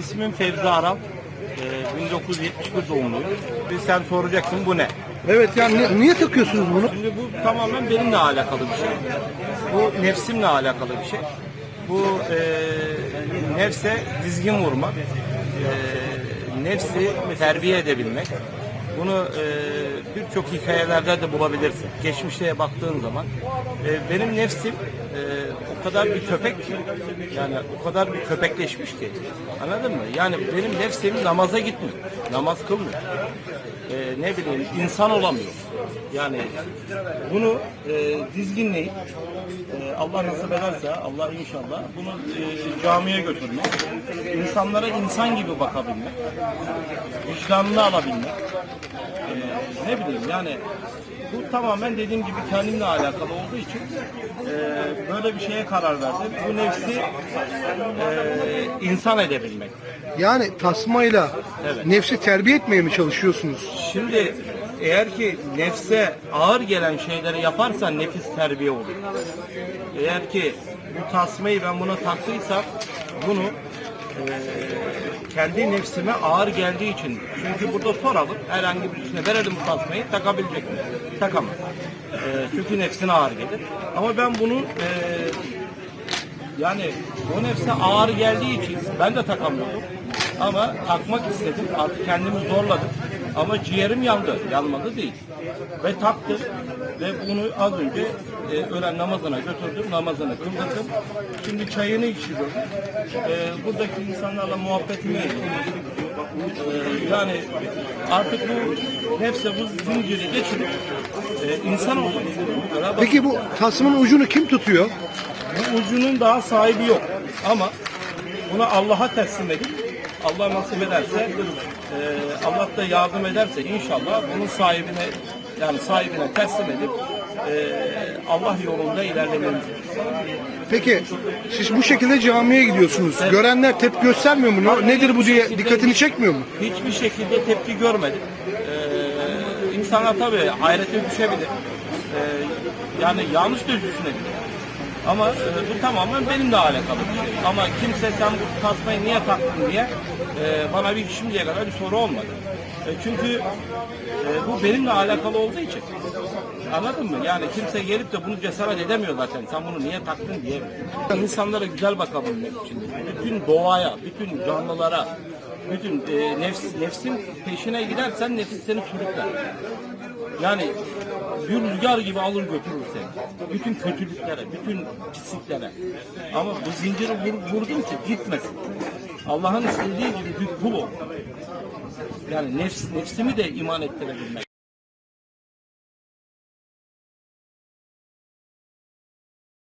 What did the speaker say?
İsmim Fevzi Aral. Ee, 1971 doğumluyum. Bir sen soracaksın bu ne? Evet yani ni- niye takıyorsunuz bunu? Şimdi bu tamamen benimle alakalı bir şey. Bu nefsimle alakalı bir şey. Bu e, nefse dizgin vurmak, e, nefsi terbiye edebilmek. Bunu e, birçok hikayelerde de bulabilirsin. Geçmişte baktığın zaman e, benim nefsim e, o kadar bir köpek ki, yani o kadar bir köpekleşmiş ki. Anladın mı? Yani benim nefsim namaza gitmiyor. Namaz kılmıyor. E, ne bileyim insan olamıyor. Yani bunu e, dizginleyip e, Allah nasip ederse Allah inşallah bunu e, camiye götürmek, insanlara insan gibi bakabilmek, vicdanını alabilmek, ne bileyim yani bu tamamen dediğim gibi kendimle alakalı olduğu için e, böyle bir şeye karar verdim. Bu nefsi e, insan edebilmek. Yani tasmayla Evet. nefsi terbiye etmeye mi çalışıyorsunuz? Şimdi eğer ki nefse ağır gelen şeyleri yaparsan nefis terbiye olur. Eğer ki bu tasmayı ben buna taktıysam bunu kendi nefsime ağır geldiği için çünkü burada soralım herhangi birisine verelim bu tasmayı takabilecek mi? Takamaz. Eee, çünkü nefsine ağır gelir. Ama ben bunu eee, yani o nefse ağır geldiği için ben de takamıyordum. Ama takmak istedim. Artık kendimi zorladım. Ama ciğerim yandı. Yanmadı değil. Ve taktım. Ve bunu az önce e, öğlen namazına götürdüm. Namazını kıldırdım. Şimdi çayını içiyorum. E, buradaki insanlarla muhabbetimi ediyorum. E, yani artık bu nefse bu zinciri geçirip e, insan olmak istiyorum. Peki bu tasmanın ucunu kim tutuyor? Bu ucunun daha sahibi yok. Ama bunu Allah'a teslim edip Allah nasip ederse e, Allah da yardım ederse inşallah bunun sahibine yani sahibine teslim edip e, Allah yolunda ilerlememiz. Peki siz bu şekilde camiye gidiyorsunuz. Görenler tepki göstermiyor mu? Hayır, Nedir bu diye şekilde dikkatini çekmiyor mu? Hiçbir şekilde tepki görmedim. Ee, insana tabii hayrete düşebilir. Ee, yani yanlış da düşünebilir. Ama e, bu tamamen benimle alakalı şey. Ama kimse sen bu tasmayı niye taktın diye e, bana bir şimdiye kadar bir soru olmadı. E, çünkü e, bu benimle alakalı olduğu için. Anladın mı? Yani kimse gelip de bunu cesaret edemiyor zaten. Sen bunu niye taktın diye. İnsanlara güzel bakabilmek için. Bütün doğaya, bütün canlılara, bütün e, nefs, nefsin peşine gidersen nefis seni sürükler. Yani bir rüzgar gibi alır götürür seni. Bütün kötülüklere, bütün pisliklere. Ama bu zinciri vur, vurdun ki gitmesin. Allah'ın istediği gibi bir kul ol. Yani nefs, nefsimi de iman ettirebilmek.